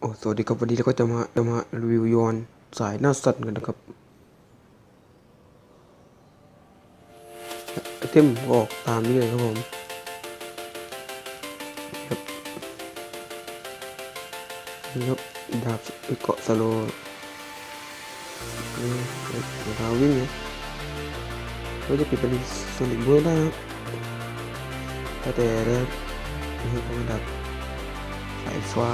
โอ้สวัสดีครับวันนี้เราก็จะมาจะมารีวิวยอนสายหน้าสั่นกันนะครับไอเทมออกตามนี้เลยครับผมครับนี่ครับดาบเกาะสโลนี่องเท้าวิ่งนะก็จะเปลี่ยนเป็นโซนิกเบอร์ได้ครับแต่แต่แล้วนี่ก็เป็นดาบสายฟ้า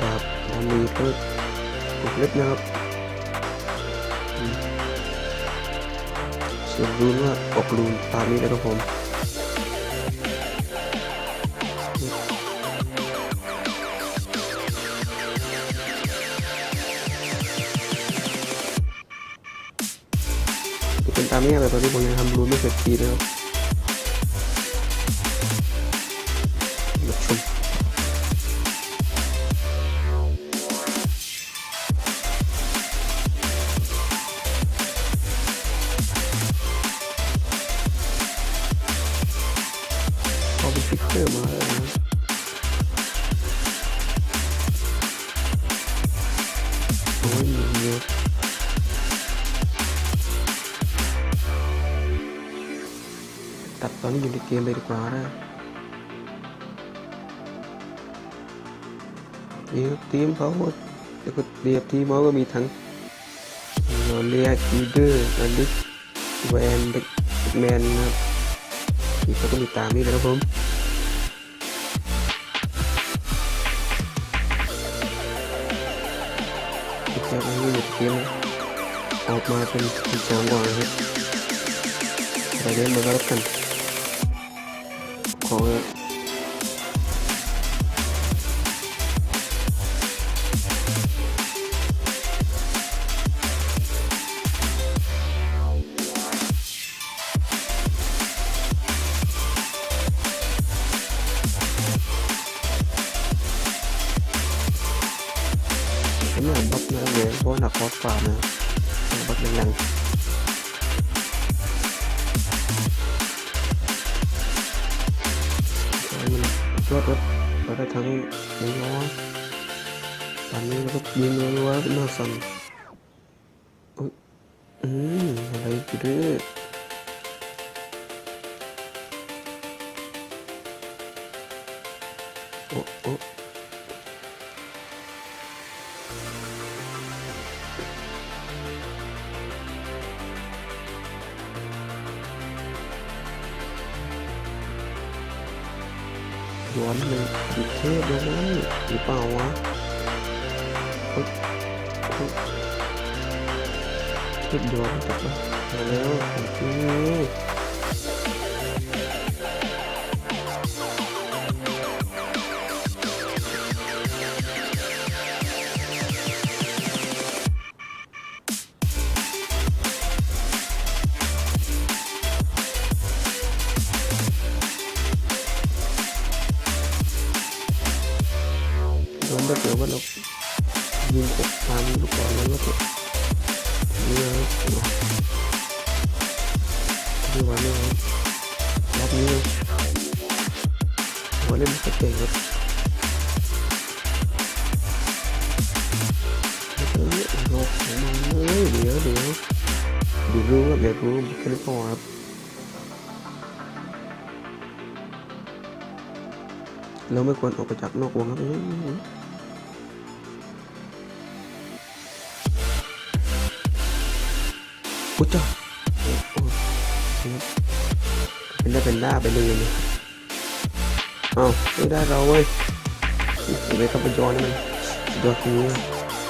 ครับทำมือก็กดเล็บนะครับส่วนรูนว่าออกรูนตามนี้นะครับผมเป็นตามนี้แต่ตอนนี้ผมยังทำรูนไม่เสร็จทีนะครับ นี่ครับทีมเขาแล้วก็เรียบทีมเขาก็มีทั้งเรียกีเดอร์อันดิสแวนเด็กแมนนะครับที่เขาก็มีตามนี้นะครับผมอีกแล้วอันนี้อยู่เกมออกมาเป็นสีสองก่อนนะครับไปเล่นมาแล้วกัน มันรอดรถเราได้ทั้งหนึ่งล้อตอนนี้เราก็ยิงรัวๆหน้าสั่นอืมอะไรกูเด้วยโอ้โอ้ วันหนเลยดิเทพเลยนะหรือเปล่าวะเฮ้ยเฮ้ยเทพย้อนจับมาแล้วของจริง ไม่ควรออกไปจากนอกวงครับอุ๊ยจ้าโอ้โหเป็นได้เป็นหน้าไปเลยนี่ยอ้าวไม่ได้เราเว้ยเดี๋ยวเข้าไปย้อนี่มันยอดนี้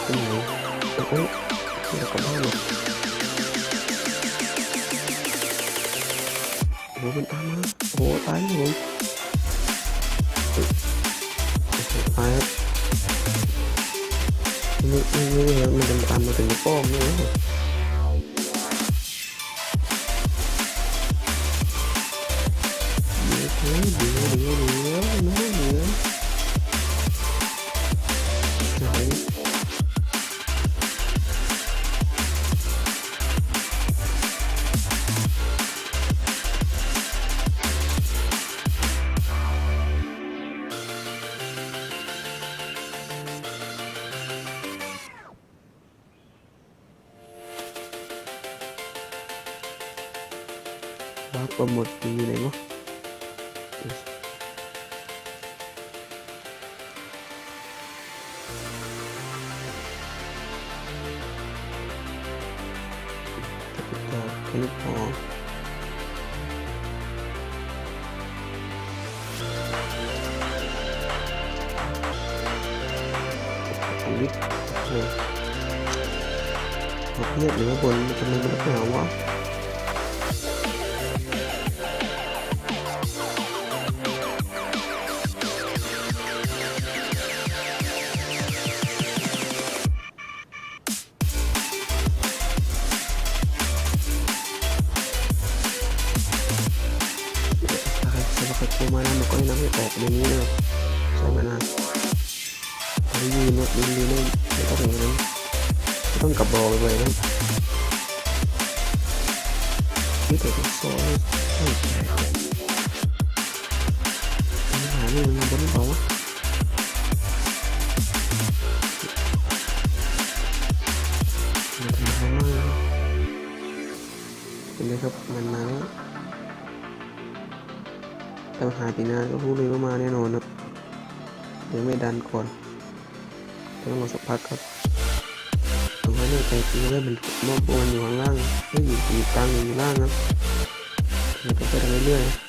เป็นไหนเอ้ยเดี๋ยวกลับบ้านเลยโอ้โหมันตามมาโอ้ตายเลย ผมตายครับไม่ไม่ไม่เห็นมันจะตามมาถึงในป้อม bác qua một người này không ยืนนะยืนไม่ต้องอย่างนั้ไม่ต้องกลับบอลไปเลยนะนี่แต่เป็นซอยใช่ใช่ปัญหานี่มันบนเบามันทำอะไรมากเป็นไงครับมันมาแล้วแต่หายไปนาก็รู้เลยว่ามาแน่นอนครับยังไม่ดันก่อน งมาสักพักครับทำให้แน่ใจจริงว่ามันมอบโอนอยู่ข้างล่างไม่อยู่ตีตังอยู่ล่างครับแล้วก็ไปเรื่อยๆ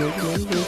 อ้เ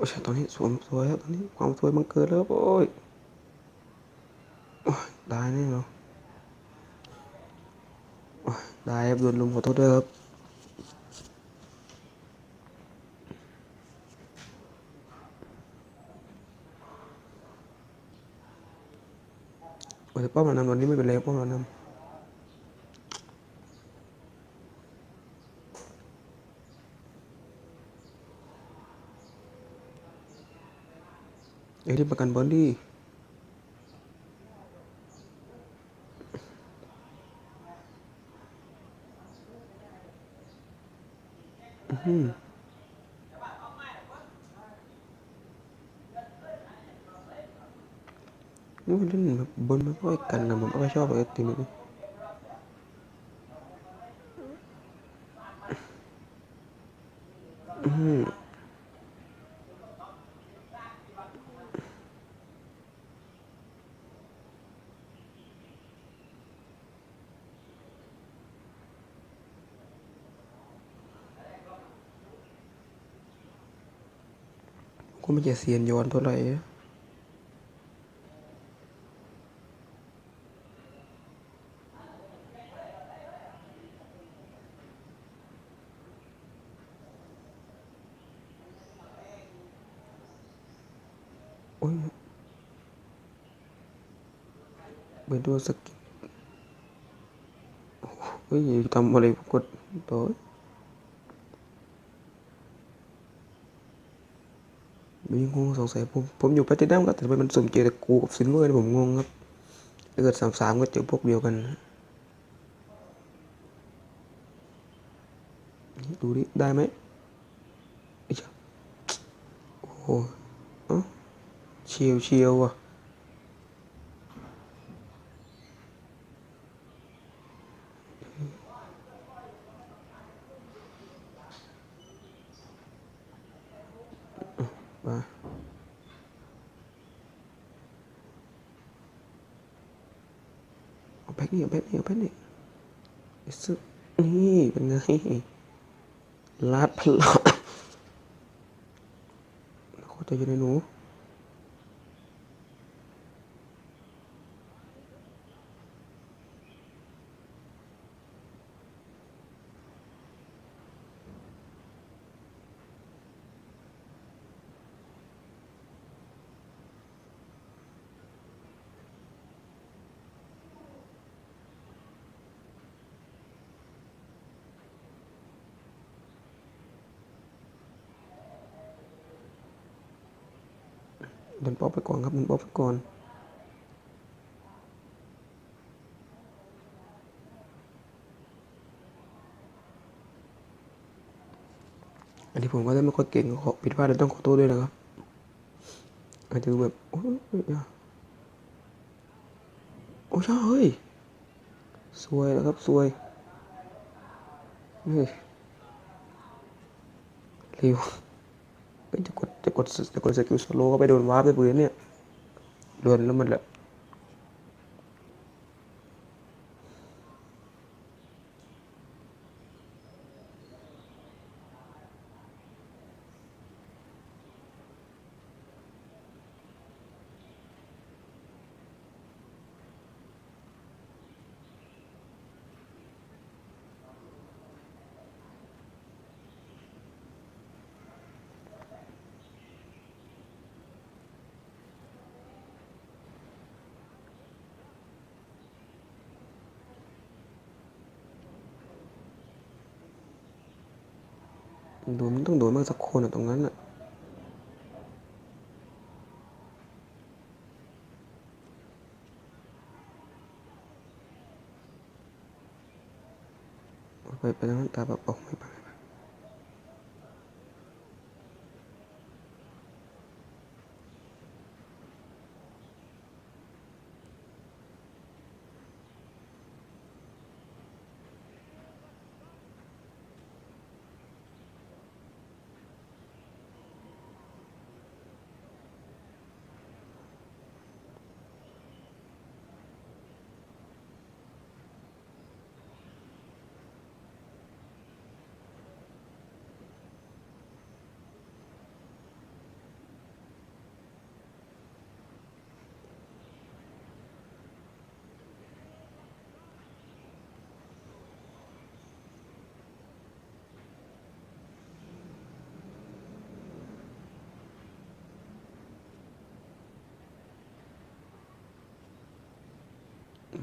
โอ้ยตอนนี้สวยสวยแล้วตอนนี้ความสวยบังเกิดแล้วโอ้ยโอ้ยได้แน่เนาะโอ้ยได้ครับโดนลุมขอโทษด้วยครับโอ้ยป้อมเรานำตอนนี้ไม่เป็นไรป้อมเรานำ เอ้ยรีบประกันบอลดิอื้อหือ นี่มันเล่นแบบบนไม่ค่อยกันนะผมไม่ค่อยชอบเลยทีมนี้อืม ก็ไม่จะเซียนย้อนเท่าไหร่โอ้ยไปดูสกิโอ้ยทำอะไรกดต่อ มีงงสงสัยผมผมอยู่แพลตินัมครับแต่ทำไมมันสุ่มเจอแต่กูกับซิลเวอร์นี่ผมงงครับถ้าเกิดสามสามก็เจอพวกเดียวกัน ดูดิได้ไหมไอ้เจ้าโอ้โหเอ้าเชียวเชียวอะมาเอาแพ็ค นี่เอาแพ็คนี่เอาแพ็คนี่ไอ้ซึนี่เป็นไงลาดพลังเขาจะอยู่ในหนู ไปก่อนครับเดินป๊อปไปก่อนอันนี้ผมก็ได้ไม่ค่อยเก่งขอผิดพลาดเลยต้องขอโทษด้วยนะครับอาจจะแบบโอ้ยโอ้ยเฮ้ยสวยนะครับสวยเฮ้ยเร็วเฮ้ยจะกด กดจะกดสกิลโซโลก็ไปโดนวาร์ปไปปืนเนี่ยโดนแล้วมันแหละ โดนมันต้องโดนมากสักคนอะตรงนั้นอะไปไปทางนั้นตาแบบออกไม่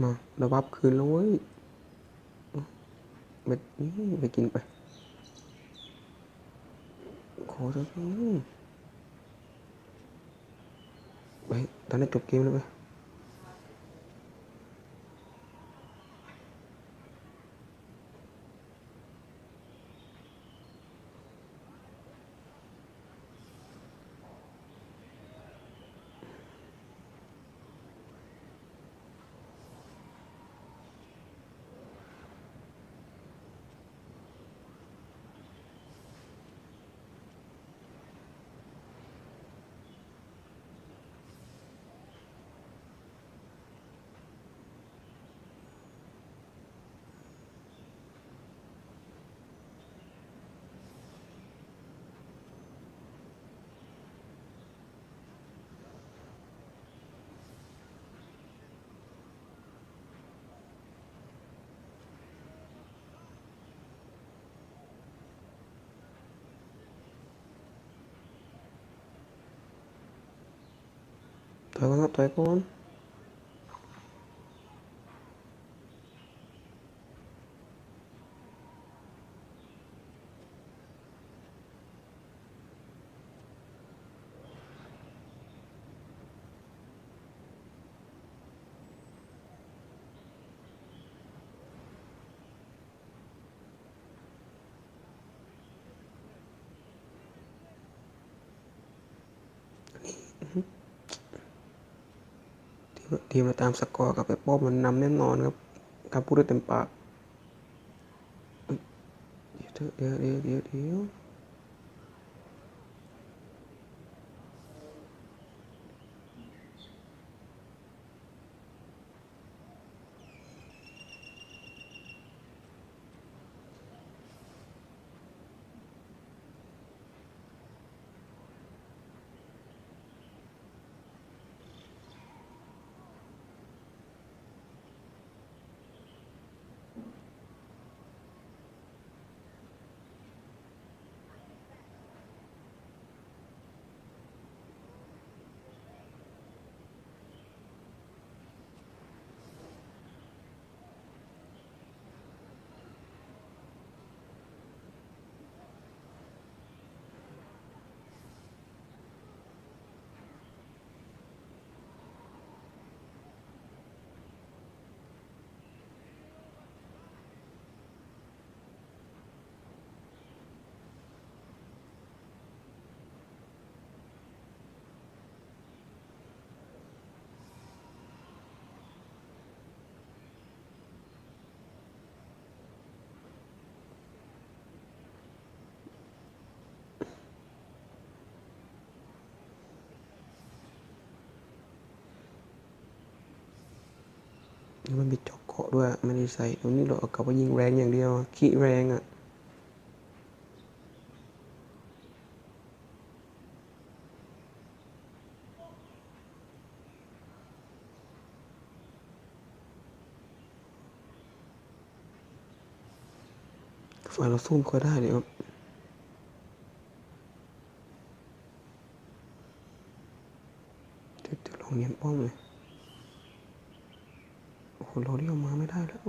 มาเราวับคืนแล้วเว้ยไปนี่ไปกินไป ขอสักทีไปตอนนี้จบเกมแล้วไป ถอยก่อนครับถอยก่อน ทีมมาตามสกอร์กับไปป้อมมันนำแน่นอนครับการพูดได้เต็มปากเดี๋ยวเถอะเดี๋ยวเดี๋ยวเดี๋ยว เดี๋ยวมันมีจอกเกาะด้วยไม่ได้ใส่ตรงนี้เราเอากลับว่ายิงแรงอย่างเดียวขี้แรงอะฝ่ายเราสู้ไม่ค่อยได้เลยครับเดี๋ยวเดี๋ยวลองเนียนป้อมเลย โอ้โหเราเรียกมาไม่ได้แล้ว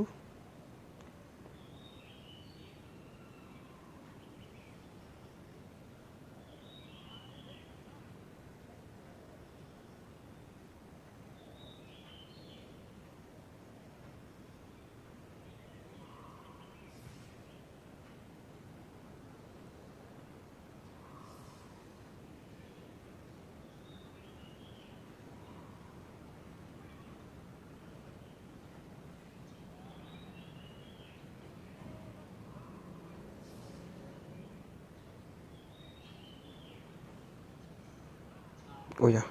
โอ้ยอะ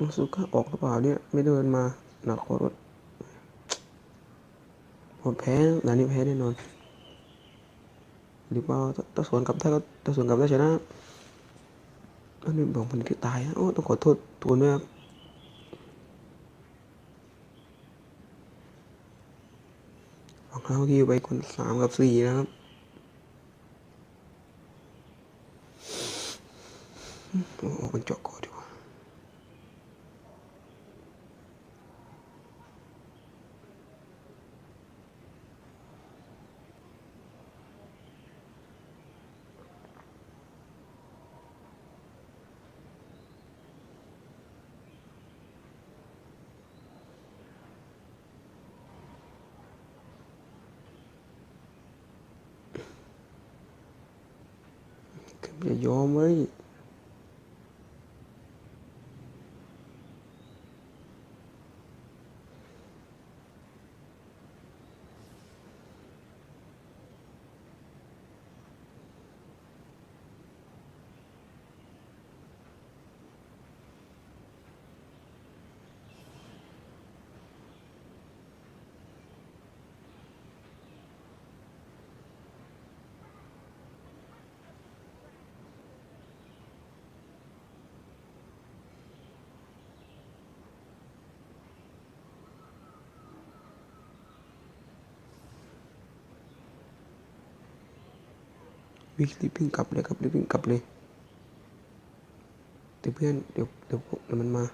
รู้สึกก็ออกหรือเปล่าเนี่ย ไม่เดินมา หนักกว่ารผมแพ้ด่านนี้แพ้แน่นอน หรือเปล่าถ้าสวนกลับได้ก็ถ้าสวนกลับได้ชนะอันนี้บอกมันที่ตายโอ้ต้องขอโทษตัวด้วยครับของเขาที่ไปคนสามกับสี่นะครับ โอ้โหมันเจาะคอดีกว่า คือ วิ่งรีบวิ่งกลับเลยครับรีบวิ่งกลับเลยดี๋ยวเพื่อนเดี๋ยวเดี๋ยวเดี๋ยวมันมา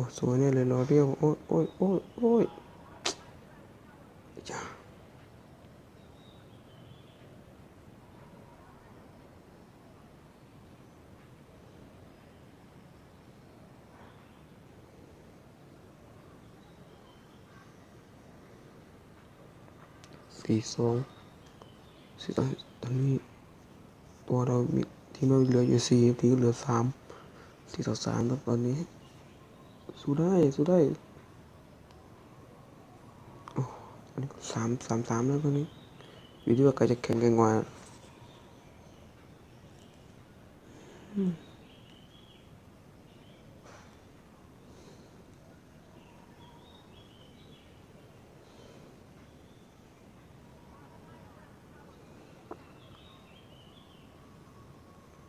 อ้สวยเนี่ยเลยรอเรียวโอ้ยโอ้ยโอ้ยโอ้ยจ้าสี่สองสี่ตอนตอนนี้ตัวเรามีทีมเราเหลืออยู่สี่ทีมเหลือสามสี่ต่อสามตอนนี้ สู้ได้ สู้ได้โอ้อันนี้สามสามสามแล้วตอนนี้ อยู่ที่ว่าใครจะแข่งกันกว่าอืม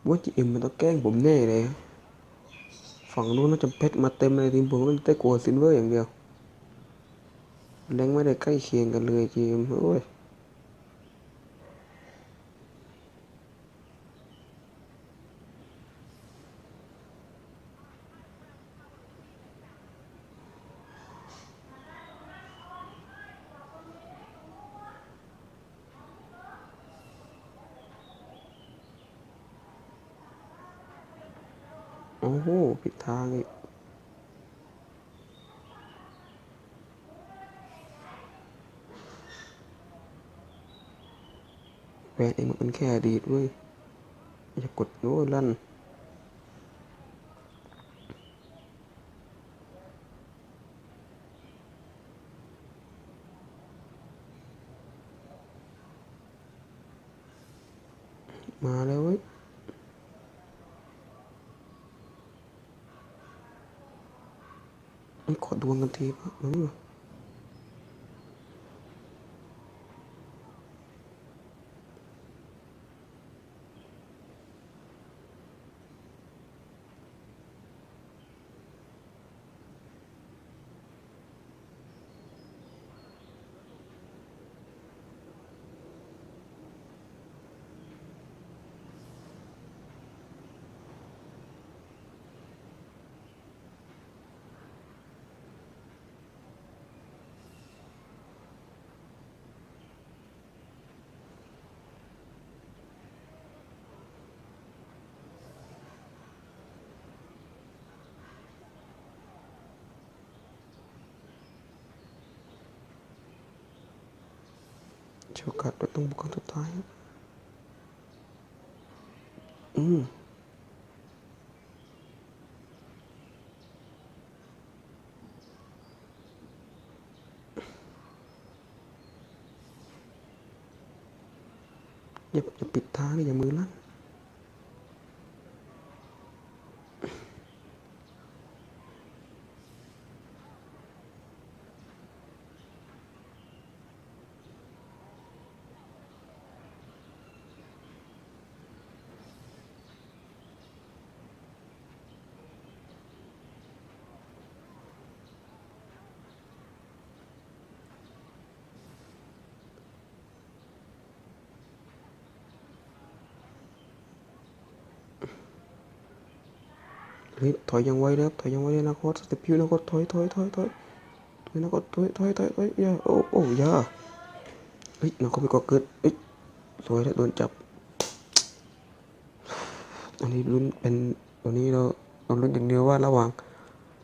ว่าจีเอ็มมันต้องแกล้งผมแน่เลย ฝั่งนู้นน่าจะเพชรมาเต็มเลยทีมผมก็ได้กลัวซินเวอร์อย่างเดียวแรงไม่ได้ใกล้เคียงกันเลยทีมโอ้ยโอ้โหผิดทางอีก แหวนเองมันเป็นแค่อดีตเว้ยอย่ากดโน้ลั่นมาแล้วเว้ยมันขอดวงกันทีปะมันนี่ะโชกัดเราต้องบุกครั้งสุดท้ายครับอืม อย่าอย่าปิดทางเลยอย่า ฮ้ยถอยยังไวนะครับถอยยังไวเลยนะโค้ชสเต็ปพิวนะโค้ชถอยถอยถอยถอยถอยนะโค้ชถอยถอยถอยถอยอย่าโอ้โอ้อย่าเฮ้ยน้องเขาไปก่อเกิดเฮ้ยสวยแล้วโดนจับอันนี้ลุ้นเป็นตอนนี้เราเราลุ้นอย่างเดียวว่าระหว่าง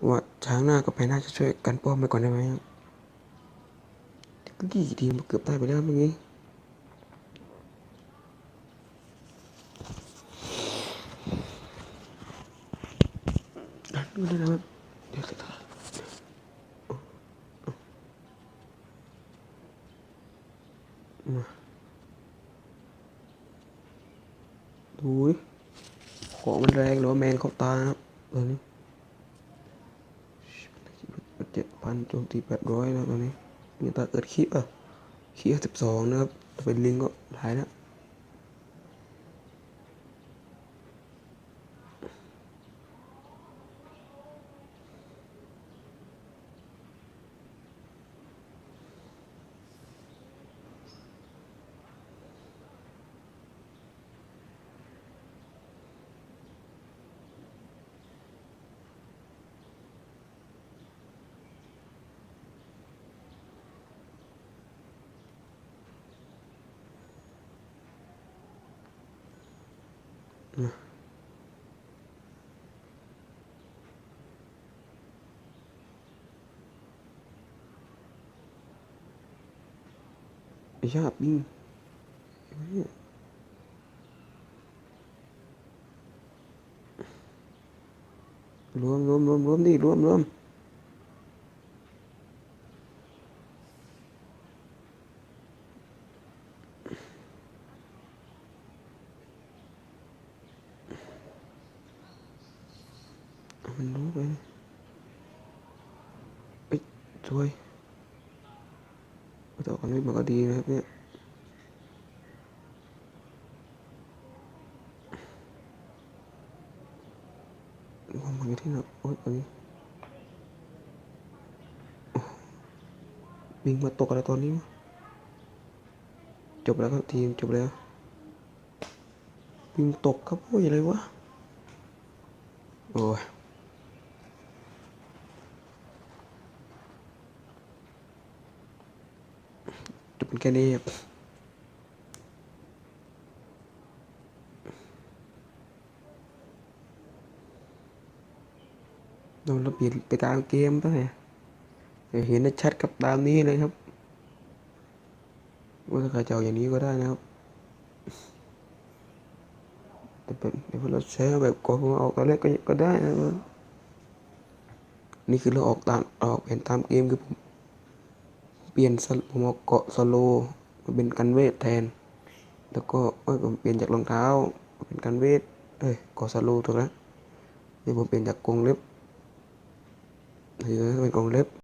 ว่าช้างหน้ากับแพนหน้าจะช่วยกันป้อมไปก่อนได้ไหมครับก็กี่ทีมเกือบได้ไปแล้วเมื่อกี้ ดูได้นะครับเดี๋ยวจะถ่าย มาดูดิของมันแรงหรือว่าแมนเข้าตาครับตอนนี้เจ็ดพันโจมตีแปดร้อยแล้วตอนนี้มีตาเอิดขี้อะขี้สิบสองนะครับถ้าเป็นลิงก็หายนะว ไอ้ชาบยิงรวมรวมรวมรวมดิรวมรวมเอามันรู้ไปเอ้ยสวยต่อกันนี้มันก็ดีนะครับเนี่ย มองมันที่ไหนโอ๊ยอันนี้โอ้ บิงมาตกอะไรตอนนี้วะจบแล้วครับทีมจบแล้วบิงตกครับโอ้ยอะไรวะ โอ้ยจบเป็นแค่นี้ครับเราเราเปลี่ยนไปตามเกมป่ะเนี่ ยเดี๋ยวเห็นได้ชัดกับตามนี้เลยครับว่าถ้าใครจะเอาอย่างนี้ก็ได้นะครับ แต่เป็นเดี๋ยวเราใช้แบบกดหัวออกตอนแรกก็ก็ได้นะครับนี่คือเราออกตามออกเห็นตามเกมคือผมเปลี่ยนผมเอาเกาะสโลมาเป็นกันเวทแทน แล้วก็เอ้ยผมเปลี่ยนจากรองเท้ามาเป็นกันเวทเอ้ยเกาะสโลถูกแล้วนี่ผมเปลี่ยนจากกรงเล็บหรือเป็นกรงเล็บ